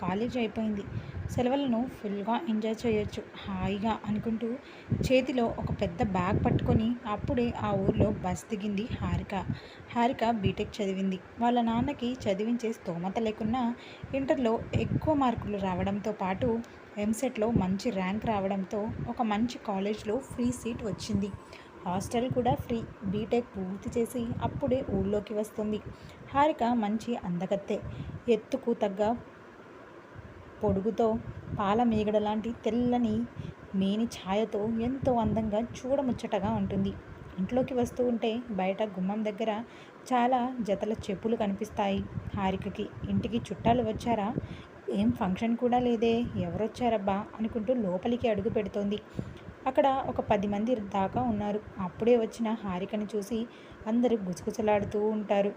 College అయిపోయింది. సెలవులను ఫుల్గా ఎంజాయ్ చేయొచ్చు హాయిగా అనుకుంటూ చేతిలో ఒక పెద్ద బ్యాగ్ పట్టుకొని అప్పుడే ఆ ఊర్లో బస్ దిగింది హారిక. హారిక బీటెక్ చదివింది. వాళ్ళ నాన్నకి చదివించే స్తోమత లేకున్నా ఇంటర్లో ఎక్కువ మార్కులు రావడంతో పాటు ఎంసెట్లో మంచి ర్యాంక్ రావడంతో ఒక మంచి కాలేజ్లో ఫ్రీ సీట్ వచ్చింది. హాస్టల్ కూడా ఫ్రీ బీటెక్ పూర్తి చేసి అప్పుడే ఊళ్ళోకి వస్తుంది. హారిక మంచి అందగత్తే. ఎత్తుకు తగ్గ పొడుగుతో పాల మీగడ లాంటి తెల్లని మేని ఛాయతో ఎంతో అందంగా చూడముచ్చటగా ఉంటుంది. ఇంట్లోకి వస్తూ ఉంటే బయట గుమ్మం దగ్గర చాలా జతల చెప్పులు కనిపిస్తాయి. హారికకి ఇంటికి చుట్టాలు వచ్చారా? ఏం ఫంక్షన్ కూడా లేదే ఎవరొచ్చారబ్బా? అనుకుంటూ లోపలికి అడుగు పెడుతోంది. అక్కడ ఒక పది మంది దాకా ఉన్నారు. అప్పుడే వచ్చిన హారికని చూసి అందరూ గుసగుసలాడుతూ ఉంటారు.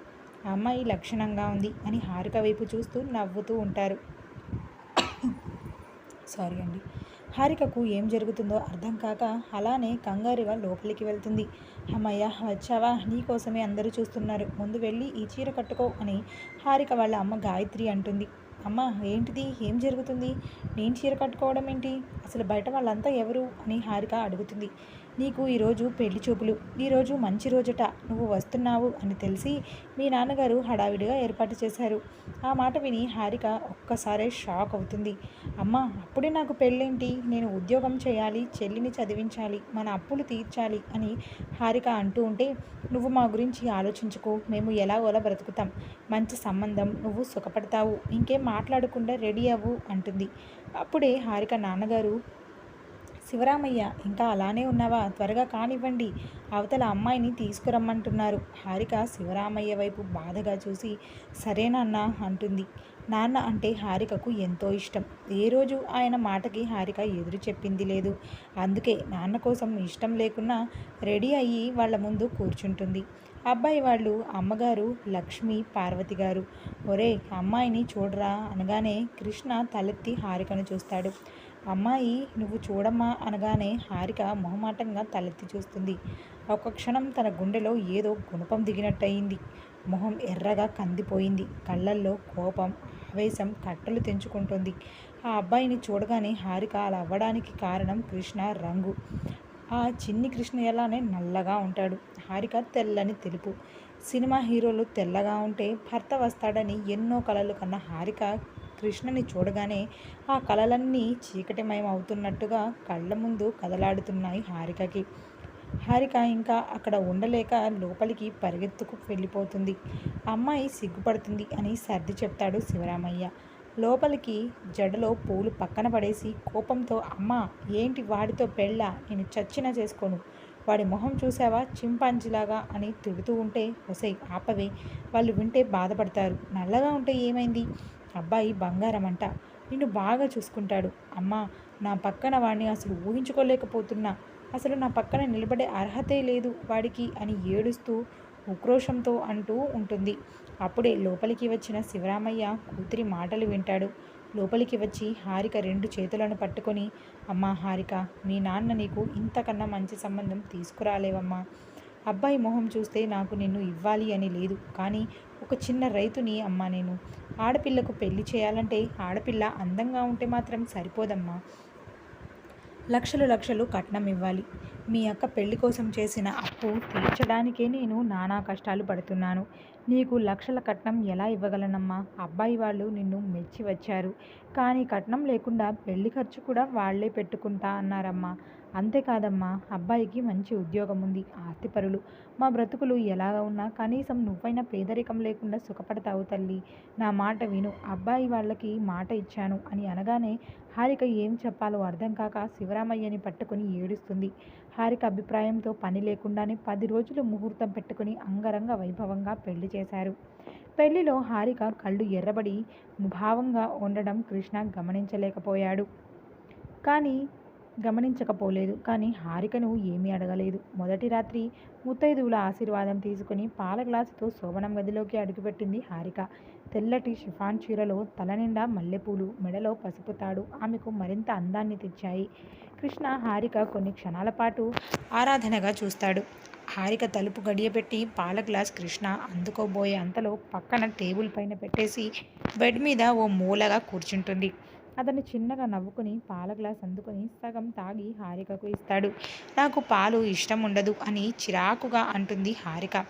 అమ్మాయి లక్షణంగా ఉంది అని హారిక వైపు చూస్తూ నవ్వుతూ ఉంటారు. సారీ అండి. హారికకు ఏం జరుగుతుందో అర్థం కాక అలానే కంగారుగా లోపలికి వెళ్తుంది. అమ్మయ్య వచ్చావా? నీకోసమే అందరూ చూస్తున్నారు. ముందు వెళ్ళి ఈ చీర కట్టుకో అని హారిక వాళ్ళ అమ్మ గాయత్రి అంటుంది. అమ్మ ఏంటిది? ఏం జరుగుతుంది? నేను చీర కట్టుకోవడం ఏంటి? అసలు బయట వాళ్ళంతా ఎవరు? అని హారిక అడుగుతుంది. నీకు ఈరోజు పెళ్ళి చూపులు. ఈరోజు మంచి రోజుట నువ్వు వస్తున్నావు అని తెలిసి మీ నాన్నగారు హడావిడిగా ఏర్పాటు చేశారు. ఆ మాట విని హారిక ఒక్కసారే షాక్ అవుతుంది. అమ్మ అప్పుడే నాకు పెళ్ళేంటి? నేను ఉద్యోగం చేయాలి చెల్లిని చదివించాలి మన అప్పులు తీర్చాలి అని హారిక అంటూ ఉంటే నువ్వు మా గురించి ఆలోచించుకో మేము ఎలాగోలా బ్రతుకుతాం? మంచి సంబంధం నువ్వు సుఖపడతావు ఇంకేం మాట్లాడకుండా రెడీ అవ్వు అంటుంది. అప్పుడే హారిక నాన్నగారు శివరామయ్య ఇంకా అలానే ఉన్నావా? త్వరగా కానివ్వండి. అవతల అమ్మాయిని తీసుకురమ్మంటున్నారు. హారిక శివరామయ్య వైపు బాధగా చూసి సరేనన్నా అంటుంది. నాన్న అంటే హారికకు ఎంతో ఇష్టం. ఏ రోజు ఆయన మాటకి హారిక ఎదురు చెప్పింది లేదు. అందుకే నాన్న కోసం ఇష్టం లేకున్నా రెడీ అయ్యి వాళ్ళ ముందు కూర్చుంటుంది. అబ్బాయి వాళ్ళు అమ్మగారు లక్ష్మి పార్వతి గారు. ఒరే అమ్మాయిని చూడరా అనగానే కృష్ణ తలెత్తి హారికను చూస్తాడు. అమ్మాయి నువ్వు చూడమ్మా అనగానే హారిక మొహమాటంగా తలెత్తి చూస్తుంది. ఒక క్షణం తన గుండెలో ఏదో గుణపం దిగినట్టయింది. మొహం ఎర్రగా కందిపోయింది. కళ్ళల్లో కోపం ఆవేశం కట్టలు తెంచుకుంటుంది. ఆ అబ్బాయిని చూడగానే హారిక అలా అవ్వడానికి కారణం కృష్ణ రంగు. ఆ చిన్ని కృష్ణ ఎలానే నల్లగా ఉంటాడు. హారిక తెల్లని తెలుపు. సినిమా హీరోలు తెల్లగా ఉంటే భర్త వస్తాడని ఎన్నో కలలు కన్న హారిక కృష్ణని చూడగానే ఆ కలలన్నీ చీకటిమయం అవుతున్నట్టుగా కళ్ళ ముందు కదలాడుతున్నాయి హారికకి. హారిక ఇంకా అక్కడ ఉండలేక లోపలికి పరిగెత్తుకు వెళ్ళిపోతుంది. అమ్మాయి సిగ్గుపడుతుంది అని సర్ది చెప్తాడు శివరామయ్య. లోపలికి జడలో పూలు పక్కన పడేసి కోపంతో అమ్మ ఏంటి వాడితో పెళ్ళ? నేను చచ్చినా చేసుకోను. వాడి మొహం చూసావా చింపాంజీలాగా అని తిడుతూ ఉంటే ఒసై ఆపవే. వాళ్ళు వింటే బాధపడతారు. నల్లగా ఉంటే ఏమైంది? అబ్బాయి బంగారం అంట నిన్ను బాగా చూసుకుంటాడు. అమ్మా నా పక్కన వాడిని అసలు ఊహించుకోలేకపోతున్నా. అసలు నా పక్కన నిలబడే అర్హతే లేదు వాడికి అని ఏడుస్తూ ఉక్రోషంతో అంటూ ఉంటుంది. అప్పుడే లోపలికి వచ్చిన శివరామయ్య కూతురి మాటలు వింటాడు. లోపలికి వచ్చి హారిక రెండు చేతులను పట్టుకొని అమ్మా హారిక మీ నాన్న నీకు ఇంతకన్నా మంచి సంబంధం తీసుకురాలేవమ్మా. అబ్బాయి మొహం చూస్తే నాకు నిన్ను ఇవ్వాలి అని లేదు. కానీ ఒక చిన్న రైతుని అమ్మా నేను. ఆడపిల్లకు పెళ్ళి చేయాలంటే ఆడపిల్ల అందంగా ఉంటే మాత్రం సరిపోదమ్మా. లక్షలు లక్షలు కట్నం ఇవ్వాలి. మీ అక్క పెళ్ళి కోసం చేసిన అప్పు తీర్చడానికే నేను నానా కష్టాలు పడుతున్నాను. నీకు లక్షల కట్నం ఎలా ఇవ్వగలనమ్మా? అబ్బాయి వాళ్ళు నిన్ను మెచ్చి వచ్చారు. కానీ కట్నం లేకుండా పెళ్ళి ఖర్చు కూడా వాళ్ళే పెట్టుకుంటా అన్నారమ్మా. అంతేకాదమ్మా అబ్బాయికి మంచి ఉద్యోగం ఉంది ఆస్తిపరులు. మా బ్రతుకులు ఎలాగ ఉన్నా కనీసం నువ్వైనా పేదరికం లేకుండా సుఖపడతావు తల్లి. నా మాట విను అబ్బాయి వాళ్ళకి మాట ఇచ్చాను అని అనగానే హారిక ఏం చెప్పాలో అర్థం కాక శివరామయ్యని పట్టుకుని ఏడుస్తుంది. హారిక అభిప్రాయంతో పని లేకుండానే పది రోజులు ముహూర్తం పెట్టుకుని అంగరంగ వైభవంగా పెళ్ళి చేశారు. పెళ్ళిలో హారిక కళ్ళు ఎర్రబడి భావంగా ఉండడం కృష్ణ గమనించలేకపోయాడు. కానీ గమనించకపోలేదు. కానీ హారికను ఏమీ అడగలేదు. మొదటి రాత్రి ముత్తైదువుల ఆశీర్వాదం తీసుకుని పాల గ్లాసుతో శోభనం గదిలోకి అడుగుపెట్టింది హారిక. తెల్లటి షిఫాన్ చీరలో తలనిండా మల్లెపూలు మెడలో పసుపు తాడు ఆమెకు మరింత అందాన్ని తెచ్చాయి. కృష్ణ హారిక కొన్ని క్షణాల పాటు ఆరాధనగా చూస్తాడు. హారిక తలుపు గడియపెట్టి పాల గ్లాస్ కృష్ణ అందుకోబోయే అంతలో పక్కన టేబుల్ పైన పెట్టేసి బెడ్ మీద ఓ మూలగా కూర్చుంటుంది. అతను చిన్నగా నవ్వుకుని పాల గ్లాస్ అందుకొని సగం తాగి హారికకు ఇస్తాడు. నాకు పాలు ఇష్టం ఉండదు అని చిరాకుగా అంటుంది Harika.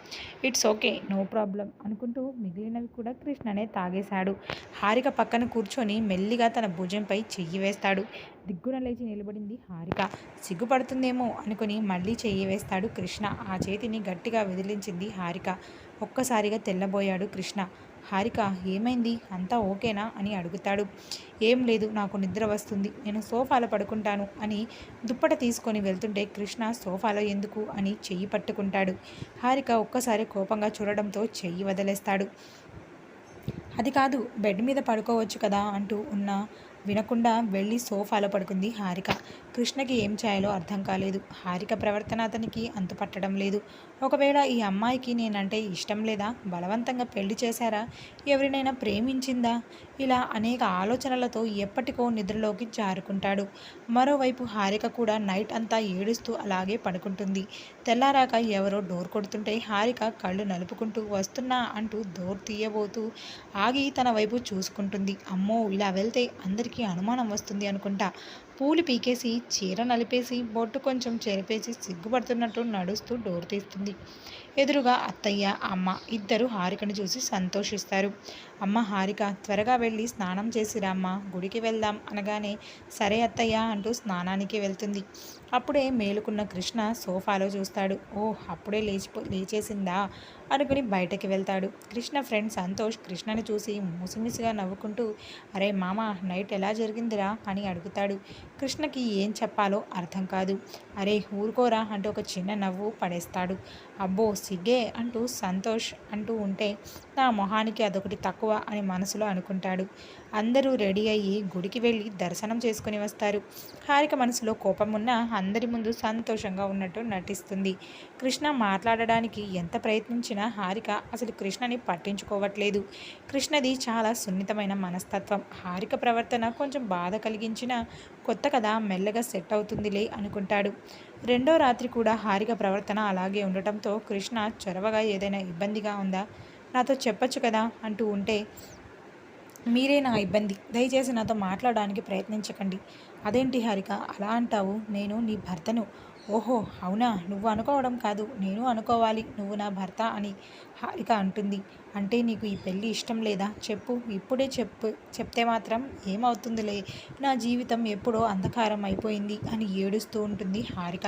It's okay no problem అనుకుంటూ మిగిలినవి కూడా కృష్ణనే తాగేశాడు. హారిక పక్కన కూర్చొని మెల్లిగా తన భుజంపై చెయ్యి వేస్తాడు. దిగ్గున లేచి నిలబడింది హారిక. సిగ్గుపడుతుందేమో అనుకుని మళ్ళీ చెయ్యి వేస్తాడు కృష్ణ. ఆ చేతిని గట్టిగా విదిలించింది హారిక. ఒక్కసారిగా తెల్లబోయాడు కృష్ణ. హారిక ఏమైంది? అంతా ఓకేనా? అని అడుగుతాడు. ఏం లేదు నాకు నిద్ర వస్తుంది. నేను సోఫాలో పడుకుంటాను అని దుప్పట తీసుకొని వెళ్తుంటే కృష్ణ సోఫాలో ఎందుకు? అని చెయ్యి పట్టుకుంటాడు. హారిక ఒక్కసారి కోపంగా చూడడంతో చెయ్యి వదిలేస్తాడు. అది కాదు బెడ్ మీద పడుకోవచ్చు కదా అంటూ ఉన్న వినకుండా వెళ్ళి సోఫాలో పడుకుంది హారిక. కృష్ణకి ఏం చేయాలో అర్థం కాలేదు. హారిక ప్రవర్తన అతనికి అంతుపట్టడం లేదు. ఒకవేళ ఈ అమ్మాయికి నేనంటే ఇష్టం లేదా? బలవంతంగా పెళ్ళి చేశారా? ఎవరినైనా ప్రేమించిందా? ఇలా అనేక ఆలోచనలతో ఎప్పటికో నిద్రలోకి జారుకుంటాడు. మరోవైపు హారిక కూడా నైట్ అంతా ఏడుస్తూ అలాగే పడుకుంటుంది. తెల్లారాక ఎవరో డోర్ కొడుతుంటే హారిక కళ్ళు నలుపుకుంటూ వస్తున్నా అంటూ డోర్ తీయబోతూ ఆగి తన వైపు చూసుకుంటుంది. అమ్మో ఇలా వెళ్తే అందరికీ అనుమానం వస్తుంది అనుకుంటా. పూలు పీకేసి చీర నలిపేసి బొట్టు కొంచెం చెరిపేసి సిగ్గుపడుతున్నట్టు నడుస్తూ డోర్ తీస్తుంది. ఎదురుగా అత్తయ్య అమ్మ ఇద్దరు హారికను చూసి సంతోషిస్తారు. అమ్మ హారిక త్వరగా వెళ్ళి స్నానం చేసిరా అమ్మ గుడికి వెళ్దాం అనగానే సరే అత్తయ్య అంటూ స్నానానికి వెళ్తుంది. అప్పుడే మేలుకున్న కృష్ణ సోఫాలో చూస్తాడు. ఓ అప్పుడే లేచిపో లేచేసిందా? అనుకుని బయటకి వెళ్తాడు. కృష్ణ ఫ్రెండ్ సంతోష్ కృష్ణని చూసి ముసిమిసిగా నవ్వుకుంటూ అరే మామ నైట్ ఎలా జరిగిందిరా? అని అడుగుతాడు. కృష్ణకి ఏం చెప్పాలో అర్థం కాదు. అరే ఊరుకోరా అంటూ ఒక చిన్న నవ్వు పడేస్తాడు. అబ్బో సిగ్గే అంటూ సంతోష్ అంటూ ఉంటే నా మొహానికి అదొకటి తక్కువ అని మనసులో అనుకుంటాడు. అందరూ రెడీ అయ్యి గుడికి వెళ్ళి దర్శనం చేసుకుని వస్తారు. హారిక మనసులో కోపం ఉన్నా అందరి ముందు సంతోషంగా ఉన్నట్టు నటిస్తుంది. కృష్ణ మాట్లాడడానికి ఎంత ప్రయత్నించినా హారిక అసలు కృష్ణని పట్టించుకోవట్లేదు. కృష్ణది చాలా సున్నితమైన మనస్తత్వం. హారిక ప్రవర్తన కొంచెం బాధ కలిగించిన కొత్త కథ మెల్లగా సెట్ అవుతుందిలే అనుకుంటాడు. రెండో రాత్రి కూడా హారిక ప్రవర్తన అలాగే ఉండటంతో కృష్ణ చొరవగా ఏదైనా ఇబ్బందిగా ఉందా? నాతో చెప్పొచ్చు కదా అంటూ ఉంటే మీరే నా ఇబ్బంది. దయచేసి నాతో మాట్లాడడానికి ప్రయత్నించకండి. అదేంటి హారిక? అలా అంటావు. నేను నీ భర్తను ఓహో అవునా? నువ్వు అనుకోవడం కాదు. నేను అనుకోవాలి. నువ్వు నా భర్త అని హారిక అంటుంది. అంటే నీకు ఈ పెళ్ళి ఇష్టం లేదా? చెప్పు. ఇప్పుడే చెప్పు. చెప్తే మాత్రం ఏమవుతుందిలే? నా జీవితం ఎప్పుడో అంధకారం అయిపోయింది అని ఏడుస్తూ ఉంటుంది హారిక.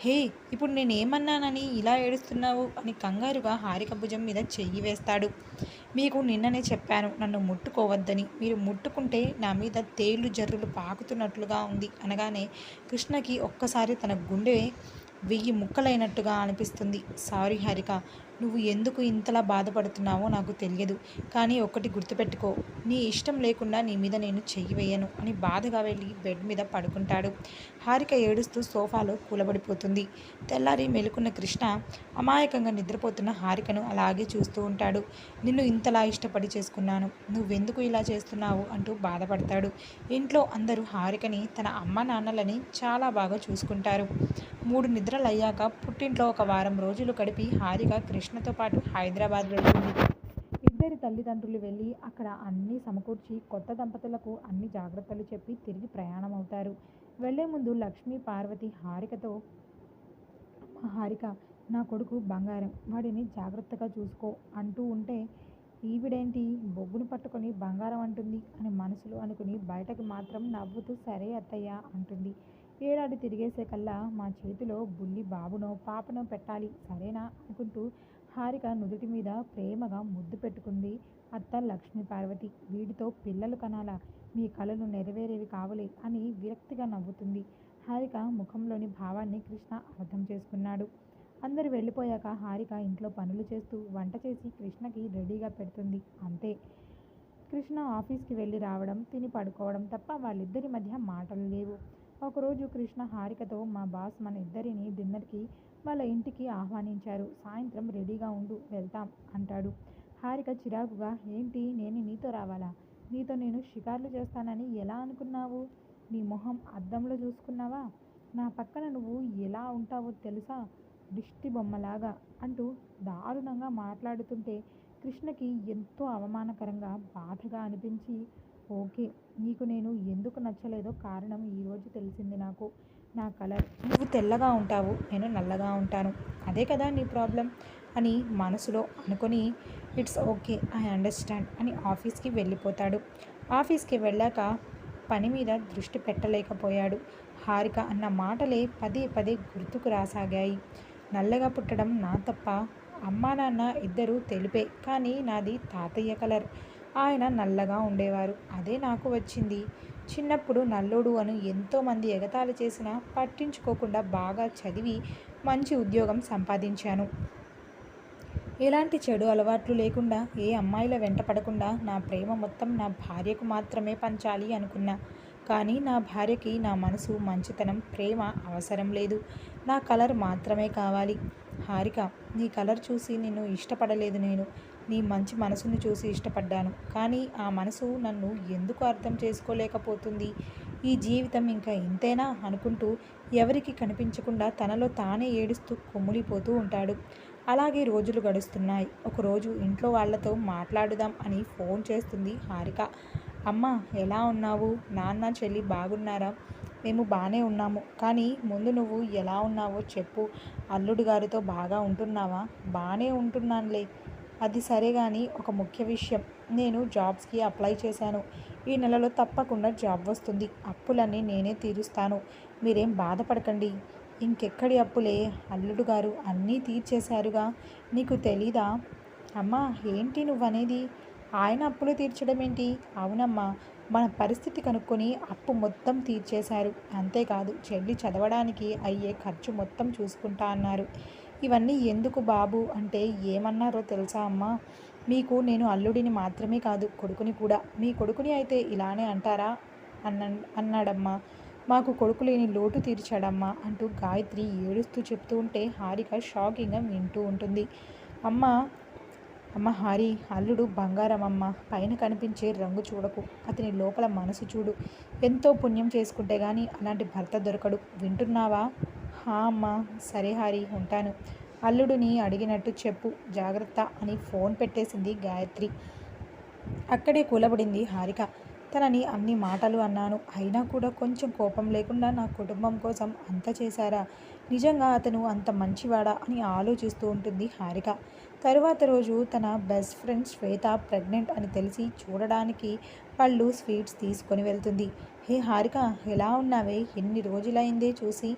హే ఇప్పుడు నేను ఏమన్నానని ఇలా ఏడుస్తున్నావు అని కంగారుగా హారిక భుజం మీద చెయ్యి వేస్తాడు. మీకు నిన్ననే చెప్పాను నన్ను ముట్టుకోవద్దని. మీరు ముట్టుకుంటే నా మీద తేళ్ళు జర్రులు పాకుతున్నట్లుగా ఉంది అనగానే కృష్ణకి ఒక్కసారి తన గుండె వెయ్యి ముక్కలైనట్టుగా అనిపిస్తుంది. సారీ హారిక. నువ్వు ఎందుకు ఇంతలా బాధపడుతున్నావో నాకు తెలియదు. కానీ ఒక్కటి గుర్తుపెట్టుకో నీ ఇష్టం లేకుండా నీ మీద నేను చెయ్యి వేయను అని బాధగా వెళ్ళి బెడ్ మీద పడుకుంటాడు. హారిక ఏడుస్తూ సోఫాలో కూలబడిపోతుంది. తెల్లారి మెలుకున్న కృష్ణ అమాయకంగా నిద్రపోతున్న హారికను అలాగే చూస్తూ ఉంటాడు. నిన్ను ఇంతలా ఇష్టపడి చేసుకున్నాను నువ్వెందుకు ఇలా చేస్తున్నావు అంటూ బాధపడతాడు. ఇంట్లో అందరూ హారికని తన అమ్మ నాన్నలని చాలా బాగా చూసుకుంటారు. మూడు నిద్రలయ్యాక పుట్టింట్లో ఒక వారం రోజులు గడిపి హారిక కృష్ణ కృష్ణతో పాటు హైదరాబాద్ వెళ్తుంది ఇద్దరి తల్లిదండ్రులు వెళ్ళి అక్కడ అన్నీ సమకూర్చి కొత్త దంపతులకు అన్ని జాగ్రత్తలు చెప్పి తిరిగి ప్రయాణం అవుతారు వెళ్ళే ముందు లక్ష్మీ పార్వతి హారికతో హారిక నా కొడుకు బంగారం వాడిని జాగ్రత్తగా చూసుకో అంటూ ఉంటే ఈవిడేంటి బొగ్గును పట్టుకొని బంగారం అంటుంది అని మనసులో అనుకుని బయటకు మాత్రం నవ్వుతూ సరే అత్తయ్య అంటుంది. ఏడాది తిరిగేసే కల్లా మా చేతిలో బుల్లి బాబునో పాపనో పెట్టాలి సరేనా అనుకుంటూ హారిక నుదుటి మీద ప్రేమగా ముద్దు పెట్టుకుంది. అత్త లక్ష్మీ పార్వతి వీడితో పిల్లలు కనాలా మీ కళలు నెరవేరేవి కావలే అని విరక్తిగా నవ్వుతుంది. హారిక ముఖంలోని భావాన్ని కృష్ణ అర్థం చేసుకున్నాడు. అందరూ వెళ్ళిపోయాక హారిక ఇంట్లో పనులు చేస్తూ వంట చేసి కృష్ణకి రెడీగా పెడుతుంది. అంతే. కృష్ణ ఆఫీస్కి వెళ్ళి రావడం తిని పడుకోవడం తప్ప వాళ్ళిద్దరి మధ్య మాటలు లేవు. ఒకరోజు కృష్ణ హారికతో మా బాస్ మన ఇద్దరిని డిన్నర్కి వాళ్ళ ఇంటికి ఆహ్వానించారు. సాయంత్రం రెడీగా ఉండు వెళ్తాం అంటాడు. హారిక చిరాకుగా ఏంటి? నేను నీతో రావాలా? నీతో నేను షికార్లు చేస్తానని ఎలా అనుకున్నావు? నీ మొహం అద్దంలో చూసుకున్నావా? నా పక్కన నువ్వు ఎలా ఉంటావో తెలుసా? దిష్టి బొమ్మలాగా అంటూ దారుణంగా మాట్లాడుతుంటే కృష్ణకి ఎంతో అవమానకరంగా బాధగా అనిపించి ఓకే నీకు నేను ఎందుకు నచ్చలేదో కారణం ఈరోజు తెలిసింది నాకు. నా కలర్. నువ్వు తెల్లగా ఉంటావు నేను నల్లగా ఉంటాను. అదే కదా నీ ప్రాబ్లం? అని మనసులో అనుకొని ఇట్స్ ఓకే ఐ అండర్స్టాండ్ అని ఆఫీస్కి వెళ్ళిపోతాడు. ఆఫీస్కి వెళ్ళాక పని మీద దృష్టి పెట్టలేకపోయాడు. హారిక అన్న మాటలే పదే పదే గుర్తుకు రాసాగాయి. నల్లగా పుట్టడం నా తప్ప అమ్మా నాన్న ఇద్దరూ తెలిపే కానీ నాది తాతయ్య కలర్. ఆయన నల్లగా ఉండేవారు. అదే నాకు వచ్చింది. చిన్నప్పుడు నల్లోడు అని ఎంతోమంది ఎగతాళి చేసినా పట్టించుకోకుండా బాగా చదివి మంచి ఉద్యోగం సంపాదించాను. ఎలాంటి చెడు అలవాట్లు లేకుండా ఏ అమ్మాయిల వెంట పడకుండా నా ప్రేమ మొత్తం నా భార్యకు మాత్రమే పంచాలి అనుకున్నా. కానీ నా భార్యకి నా మనసు మంచితనం ప్రేమ అవసరం లేదు. నా కలర్ మాత్రమే కావాలి. హారిక నీ కలర్ చూసి నిన్ను ఇష్టపడలేదు నేను. నీ మంచి మనసును చూసి ఇష్టపడ్డాను. కానీ ఆ మనసు నన్ను ఎందుకు అర్థం చేసుకోలేకపోతుంది? ఈ జీవితం ఇంకా ఇంతేనా? అనుకుంటూ ఎవరికి కనిపించకుండా తనలో తానే ఏడుస్తూ కొమ్ములిపోతూ ఉంటాడు. అలాగే రోజులు గడుస్తున్నాయి. ఒకరోజు ఇంట్లో వాళ్ళతో మాట్లాడుదాం అని ఫోన్ చేస్తుంది హారిక. అమ్మ ఎలా ఉన్నావు? నాన్న చెల్లి బాగున్నారా? మేము బాగానే ఉన్నాము. కానీ ముందు నువ్వు ఎలా ఉన్నావో చెప్పు. అల్లుడు గారితో బాగా ఉంటున్నావా? బాగానే ఉంటున్నానులే. అది సరే కానీ ఒక ముఖ్య విషయం. నేను జాబ్స్కి అప్లై చేశాను. ఈ నెలలో తప్పకుండా జాబ్ వస్తుంది. అప్పులన్నీ నేనే తీరుస్తాను. మీరేం బాధపడకండి. ఇంకెక్కడి అప్పులే? అల్లుడు గారు అన్నీ తీర్చేశారుగా. నీకు తెలీదా? అమ్మా ఏంటి నువ్వనేది? ఆయన అప్పులు తీర్చడం ఏంటి అవునమ్మా మన పరిస్థితి కనుక్కొని అప్పు మొత్తం తీర్చేశారు. అంతేకాదు చెల్లి చదవడానికి అయ్యే ఖర్చు మొత్తం చూసుకుంటా అన్నారు. ఇవన్నీ ఎందుకు బాబు? అంటే ఏమన్నారో తెలుసా అమ్మా? మీకు నేను అల్లుడిని మాత్రమే కాదు కొడుకుని కూడా. మీ కొడుకుని అయితే ఇలానే అంటారా? అన్న అన్నాడమ్మా. మాకు కొడుకు లేని లోటు తీర్చాడమ్మా అంటూ గాయత్రి ఏడుస్తూ చెప్తూ ఉంటే హారిక షాకింగ్గా వింటూ ఉంటుంది. అమ్మ అమ్మ హారి అల్లుడు బంగారం అమ్మ పైన కనిపించే రంగు చూడకు. అతని లోపల మనసు చూడు. ఎంతో పుణ్యం చేసుకుంటే కానీ అలాంటి భర్త దొరకడు. వింటున్నావా? హా అమ్మా సరే హారి ఉంటాను. అల్లుడిని అడిగినట్టు చెప్పు జాగ్రత్త అని ఫోన్ పెట్టేసింది గాయత్రి. అక్కడే కూలబడింది హారిక. తనని అన్ని మాటలు అన్నాను. అయినా కూడా కొంచెం కోపం లేకుండా నా కుటుంబం కోసం అంత చేశారా? నిజంగా అతను అంత మంచివాడా అని ఆలోచిస్తూ ఉంటుంది హారిక. తరువాత రోజు తన బెస్ట్ ఫ్రెండ్ శ్వేత ప్రెగ్నెంట్ అని తెలిసి చూడడానికి వాళ్ళు స్వీట్స్ తీసుకొని వెళ్తుంది. హే హారిక ఎలా ఉన్నావే? ఎన్ని రోజులైందే చూసి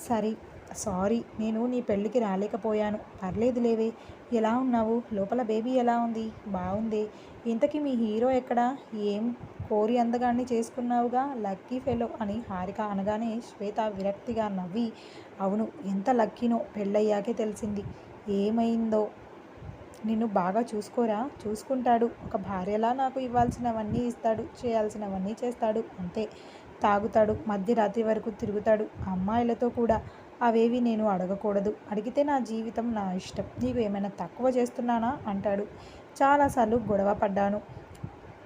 సరే సారీ నేను నీ పెళ్ళికి రాలేకపోయాను. పర్లేదు లేవే. ఎలా ఉన్నావు? లోపల బేబీ ఎలా ఉంది? బాగుంది ఇంతకీ మీ హీరో ఎక్కడా? ఏం కోరి అందగాన్ని చేసుకున్నావుగా? లక్కీ ఫెలో అని హారిక అనగానే శ్వేత విరక్తిగా నవ్వి అవును ఎంత లక్కీనో పెళ్ళయ్యాకే తెలిసింది. ఏమైందో? నిన్ను బాగా చూసుకోరా? చూసుకుంటాడు. ఒక భార్యలా నాకు ఇవ్వాల్సినవన్నీ ఇస్తాడు. చేయాల్సినవన్నీ చేస్తాడు. అంతే. తాగుతాడు. మధ్యరాత్రి వరకు తిరుగుతాడు. అమ్మాయిలతో కూడా అవేవి నేను అడగకూడదు. అడిగితే నా జీవితం నా ఇష్టం. నీకు ఏమైనా తక్కువ చేస్తున్నానా? అంటాడు. చాలాసార్లు గొడవ పడ్డాను.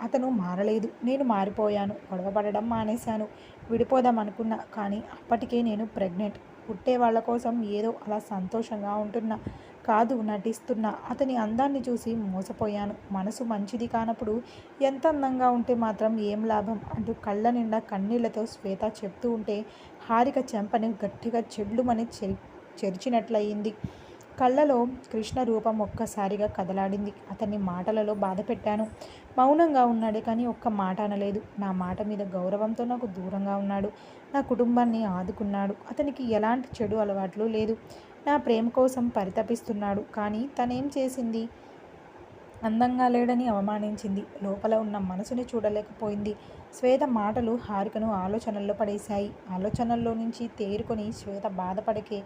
అతను మారలేదు. నేను మారిపోయాను. గొడవ పడడం మానేశాను. విడిపోదాం అనుకున్నా. కానీ అప్పటికే నేను ప్రెగ్నెంట్. పుట్టే వాళ్ళ కోసం ఏదో అలా సంతోషంగా ఉంటున్నా. కాదు నటిస్తున్నా అతని అందాన్ని చూసి మోసపోయాను. మనసు మంచిది కానప్పుడు ఎంత అందంగా ఉంటే మాత్రం ఏం లాభం అంటూ కళ్ళ నిండా కన్నీళ్ళతో శ్వేత చెప్తూ ఉంటే హారిక చెంపని గట్టిగా చెడ్లుమని చెరి చెరిచినట్లయింది. కళ్ళలో కృష్ణ రూపం ఒక్కసారిగా కదలాడింది. అతన్ని మాటలలో బాధ పెట్టాను. మౌనంగా ఉన్నాడే కానీ ఒక్క మాట అనలేదు. నా మాట మీద గౌరవంతో నాకు దూరంగా ఉన్నాడు. నా కుటుంబాన్ని ఆదుకున్నాడు. అతనికి ఎలాంటి చెడు అలవాట్లు లేదు. నా ప్రేమ కోసం పరితపిస్తున్నాడు. కానీ తనేం చేసింది? అందంగా లేడని అవమానించింది. లోపల ఉన్న మనసుని చూడలేకపోయింది. శ్వేత మాటలు హారికను ఆలోచనల్లో పడేశాయి. ఆలోచనల్లో నుంచి తేరుకొని శ్వేత బాధపడకే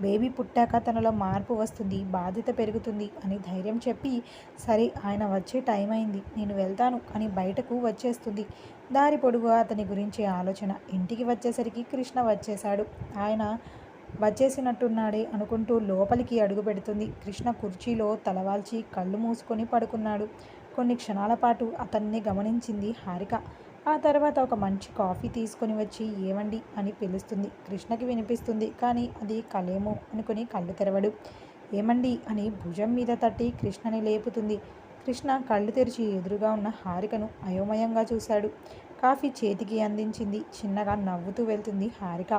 బేబీ పుట్టాక తనలో మార్పు వస్తుంది. బాధ్యత పెరుగుతుంది అని ధైర్యం చెప్పి సరే ఆయన వచ్చే టైం అయింది. నేను వెళ్తాను అని బయటకు వచ్చేస్తుంది. దారి పొడుగు అతని గురించి ఆలోచన. ఇంటికి వచ్చేసరికి కృష్ణ వచ్చేశాడు. ఆయన వచ్చేసినట్టున్నాడే అనుకుంటూ లోపలికి అడుగు పెడుతుంది. కృష్ణ కుర్చీలో తలవాల్చి కళ్ళు మూసుకొని పడుకున్నాడు. కొన్ని క్షణాల పాటు అతన్ని గమనించింది హారిక. ఆ తర్వాత ఒక మంచి కాఫీ తీసుకొని వచ్చి ఏమండి అని పిలుస్తుంది. కృష్ణకి వినిపిస్తుంది కానీ అది కలేమో అనుకుని కళ్ళు తెరవడు. ఏమండి అని భుజం మీద తట్టి కృష్ణని లేపుతుంది. కృష్ణ కళ్ళు తెరిచి ఎదురుగా ఉన్న హారికను అయోమయంగా చూశాడు. కాఫీ చేతికి అందించింది. చిన్నగా నవ్వుతూ వెళ్తుంది హారిక.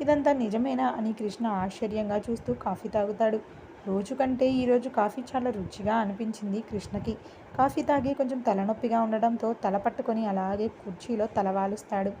ఇదంతా నిజమేనా అని కృష్ణ ఆశ్చర్యంగా చూస్తూ కాఫీ తాగుతాడు. రోజు కంటే ఈరోజు కాఫీ చాలా రుచిగా అనిపించింది కృష్ణకి. కాఫీ తాగి కొంచెం తలనొప్పిగా ఉండడంతో తల పట్టుకొని అలాగే కుర్చీలో తలవాలుస్తాడు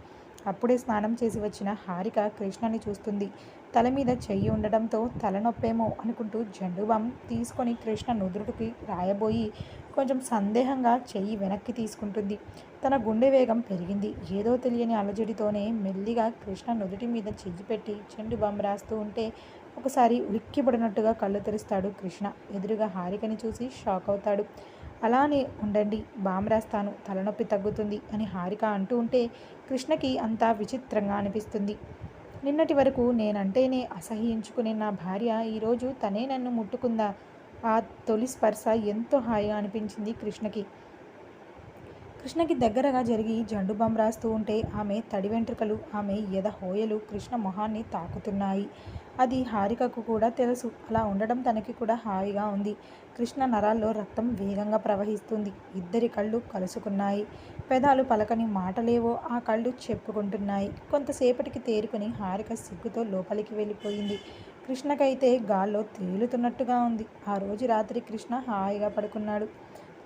అప్పుడే స్నానం చేసి వచ్చిన హారిక కృష్ణని చూస్తుంది. తల మీద చెయ్యి ఉండడంతో తలనొప్పేమో అనుకుంటూ జండుబాం తీసుకొని కృష్ణ నుదురుడికి రాయబోయి కొంచెం సందేహంగా చెయ్యి వెనక్కి తీసుకుంటుంది. తన గుండె వేగం పెరిగింది. ఏదో తెలియని అలజడితోనే మెల్లిగా కృష్ణ నుదుటి మీద చెయ్యి పెట్టి జండుబాం రాస్తూ ఉంటే ఒకసారి ఉలిక్కిపడినట్టుగా కళ్ళు తెరుస్తాడు కృష్ణ. ఎదురుగా హారికని చూసి షాక్ అవుతాడు. అలానే ఉండండి బామ్ రాస్తాను తలనొప్పి తగ్గుతుంది అని హారిక అంటూ ఉంటే కృష్ణకి అంతా విచిత్రంగా అనిపిస్తుంది. నిన్నటి వరకు నేనంటేనే అసహ్యించుకునే నా భార్య ఈరోజు తనే నన్ను ముట్టుకుందా? ఆ తొలి స్పర్శ ఎంతో హాయిగా అనిపించింది కృష్ణకి. కృష్ణకి దగ్గరగా జరిగి జండు బాంబు రాస్తూ ఉంటే ఆమె తడి వెంట్రుకలు ఆమె ఎద హోయలు కృష్ణ మొహాన్ని తాకుతున్నాయి. అది హారికకు కూడా తెలుసు. అలా ఉండడం తనకి కూడా హాయిగా ఉంది. కృష్ణ నరాల్లో రక్తం వేగంగా ప్రవహిస్తుంది. ఇద్దరి కళ్ళు కలుసుకున్నాయి. పెదాలు పలకని మాటలేవో ఆ కళ్ళు చెప్పుకుంటున్నాయి. కొంతసేపటికి తేరుకుని హారిక సిగ్గుతో లోపలికి వెళ్ళిపోయింది. కృష్ణకైతే గాల్లో తేలుతున్నట్టుగా ఉంది. ఆ రోజు రాత్రి కృష్ణ హాయిగా పడుకున్నాడు.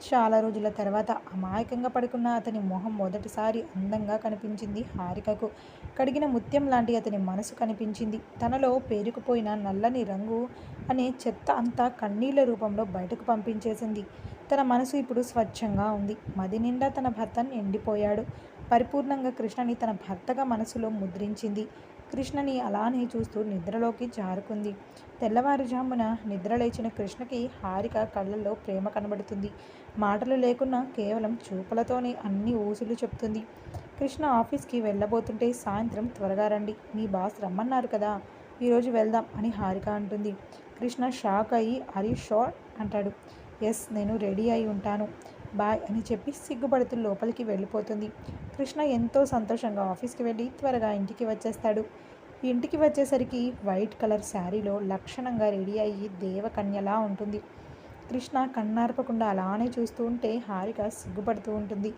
చాలా రోజుల తర్వాత అమాయకంగా పడుకున్న అతని మొహం మొదటిసారి అందంగా కనిపించింది హారికకు. కడిగిన ముత్యం లాంటి అతని మనసు కనిపించింది. తనలో పేరుకుపోయిన నల్లని రంగు అనే చెత్త అంతా కన్నీళ్ళ రూపంలో బయటకు పంపించేసింది. తన మనసు ఇప్పుడు స్వచ్ఛంగా ఉంది. మది నిండా తన భర్త ఎండిపోయాడు. పరిపూర్ణంగా కృష్ణని తన భర్తగా మనసులో ముద్రించింది. కృష్ణని అలానే చూస్తూ నిద్రలోకి జారుకుంది. తెల్లవారుజామున నిద్రలేచిన కృష్ణకి హారిక కళ్ళల్లో ప్రేమ కనబడుతుంది. మాటలు లేకున్నా కేవలం చూపులతోనే అన్ని ఊసులు చెప్తుంది. కృష్ణ ఆఫీస్కి వెళ్ళబోతుంటే సాయంత్రం త్వరగా రండి. మీ బాస్ రమ్మన్నారు కదా. ఈరోజు వెళ్దాం అని హారిక అంటుంది. కృష్ణ షాక్ అయ్యి అరీ షోర్ అంటాడు. ఎస్ నేను రెడీ అయి ఉంటాను. బాయ్ అని చెప్పి సిగ్గుపడుతూ లోపలికి వెళ్ళిపోతుంది. కృష్ణ ఎంతో సంతోషంగా ఆఫీస్కి వెళ్ళి త్వరగా ఇంటికి వచ్చేస్తాడు. ఇంటికి వచ్చేసరికి వైట్ కలర్ శారీలో లక్షణంగా రెడీ అయ్యి దేవకన్యలా ఉంటుంది. కృష్ణ కన్నార్పకుండా అలానే చూస్తూ ఉంటే హారిక సిగ్గుపడుతూ ఉంటుంది.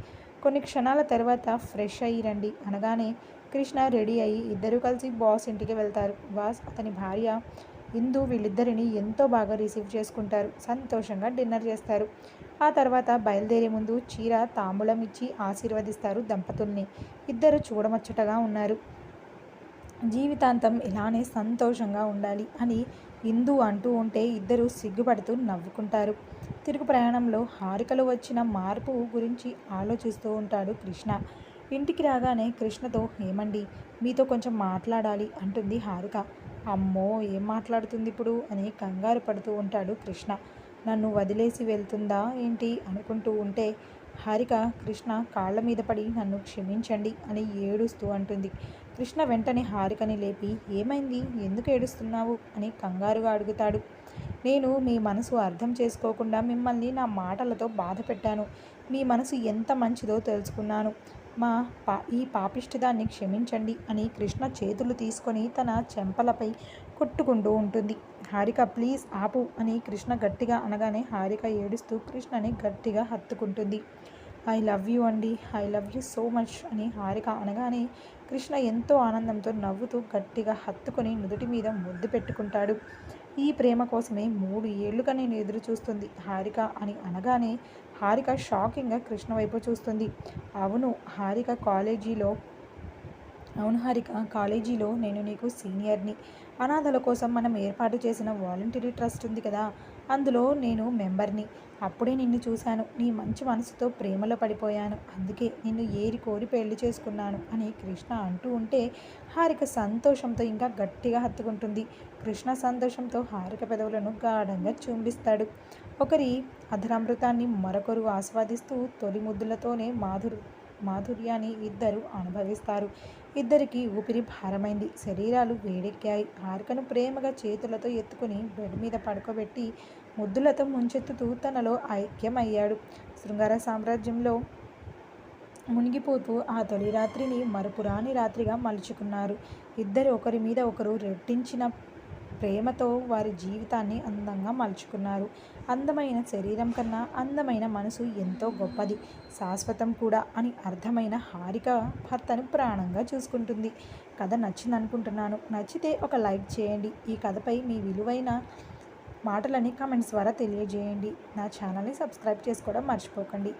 కొన్ని క్షణాల తర్వాత ఫ్రెష్ అయ్యి రండి అనగానే కృష్ణ రెడీ అయ్యి ఇద్దరూ కలిసి బాస్ ఇంటికి వెళ్తారు. బాస్ అతని భార్య ఇందు వీళ్ళిద్దరిని ఎంతో బాగా రిసీవ్ చేసుకుంటారు. సంతోషంగా డిన్నర్ చేస్తారు. ఆ తర్వాత బయలుదేరే ముందు చీర తాంబూలం ఇచ్చి ఆశీర్వదిస్తారు దంపతుల్ని. ఇద్దరు చూడమచ్చటగా ఉన్నారు. జీవితాంతం ఇలానే సంతోషంగా ఉండాలి అని ఇందు అంటూ ఉంటే ఇద్దరు సిగ్గుపడుతూ నవ్వుకుంటారు. తిరుగు ప్రయాణంలో హారికలో వచ్చిన మార్పు గురించి ఆలోచిస్తూ ఉంటాడు కృష్ణ. ఇంటికి రాగానే కృష్ణతో ఏమండి మీతో కొంచెం మాట్లాడాలి అంటుంది హారిక. అమ్మో ఏం మాట్లాడుతుంది ఇప్పుడు? అని కంగారు పడుతూ ఉంటాడు కృష్ణ. నన్ను వదిలేసి వెళ్తుందా ఏంటి? అనుకుంటూ ఉంటే హారిక కృష్ణ కాళ్ళ మీద పడి నన్ను క్షమించండి అని ఏడుస్తూ అంటుంది. కృష్ణ వెంటనే హారికని లేపి ఏమైంది? ఎందుకు ఏడుస్తున్నావు? అని కంగారుగా అడుగుతాడు. నేను మీ మనసు అర్థం చేసుకోకుండా మిమ్మల్ని నా మాటలతో బాధ పెట్టాను. మీ మనసు ఎంత మంచిదో తెలుసుకున్నాను. మా పా ఈ పాపిష్టిదాన్ని క్షమించండి అని కృష్ణ చేతులు తీసుకొని తన చెంపలపై కొట్టుకుంటూ ఉంటుంది. హారిక ప్లీజ్ ఆపు అని కృష్ణ గట్టిగా అనగానే హారిక ఏడుస్తూ కృష్ణని గట్టిగా హత్తుకుంటుంది. ఐ లవ్ యూ అండి. I love you so much అని హారిక అనగానే కృష్ణ ఎంతో ఆనందంతో నవ్వుతూ గట్టిగా హత్తుకొని నుదుటి మీద ముద్దు పెట్టుకుంటాడు. ఈ ప్రేమ కోసమే మూడు ఏళ్ళుగా నేను ఎదురు చూస్తుంది హారిక అని అనగానే హారిక షాకింగ్గా కృష్ణ వైపు చూస్తుంది. అవును హారిక కాలేజీలో అవును హారిక కాలేజీలో నేను నీకు సీనియర్ని. అనాథల కోసం మనం ఏర్పాటు చేసిన వాలంటరీ ట్రస్ట్ ఉంది కదా. అందులో నేను మెంబర్ని. అప్పుడే నిన్ను చూశాను. నీ మంచి మనసుతో ప్రేమలో పడిపోయాను. అందుకే నిన్ను ఏరి కోరి పెళ్ళి చేసుకున్నాను అని కృష్ణ అంటూ ఉంటే హారిక సంతోషంతో ఇంకా గట్టిగా హత్తుకుంటుంది. కృష్ణ సంతోషంతో హారిక పెదవులను గాఢంగా చూంబిస్తాడు. ఒకరి అధరామృతాన్ని మరొకరు ఆస్వాదిస్తూ తొలి ముద్దులతోనే మాధురు మాధుర్యాన్ని ఇద్దరు అనుభవిస్తారు. ఇద్దరికి ఊపిరి భారమైంది. శరీరాలు వేడెక్కాయి. హారికను ప్రేమగా చేతులతో ఎత్తుకుని బెడ్ మీద పడుకోబెట్టి ముద్దులతో ముంచెత్తుతూ తనలో ఐక్యమయ్యాడు. శృంగార సామ్రాజ్యంలో మునిగిపోతూ ఆ తొలి రాత్రిని మరుపురాని రాత్రిగా మలుచుకున్నారు. ఇద్దరు ఒకరి మీద ఒకరు రెట్టించిన ప్రేమతో వారి జీవితాన్ని అందంగా మలుచుకున్నారు. అందమైన శరీరం కన్నా అందమైన మనసు ఎంతో గొప్పది. శాశ్వతం కూడా అని అర్థమైన హారిక భర్తను ప్రాణంగా చూసుకుంటుంది. కథ నచ్చింది అనుకుంటున్నాను నచ్చితే ఒక లైక్ చేయండి. ఈ కథపై మీ విలువైన మాటలని కామెంట్స్ ద్వారా తెలియజేయండి. నా ఛానల్ని సబ్స్క్రైబ్ చేసుకోవడం మర్చిపోకండి.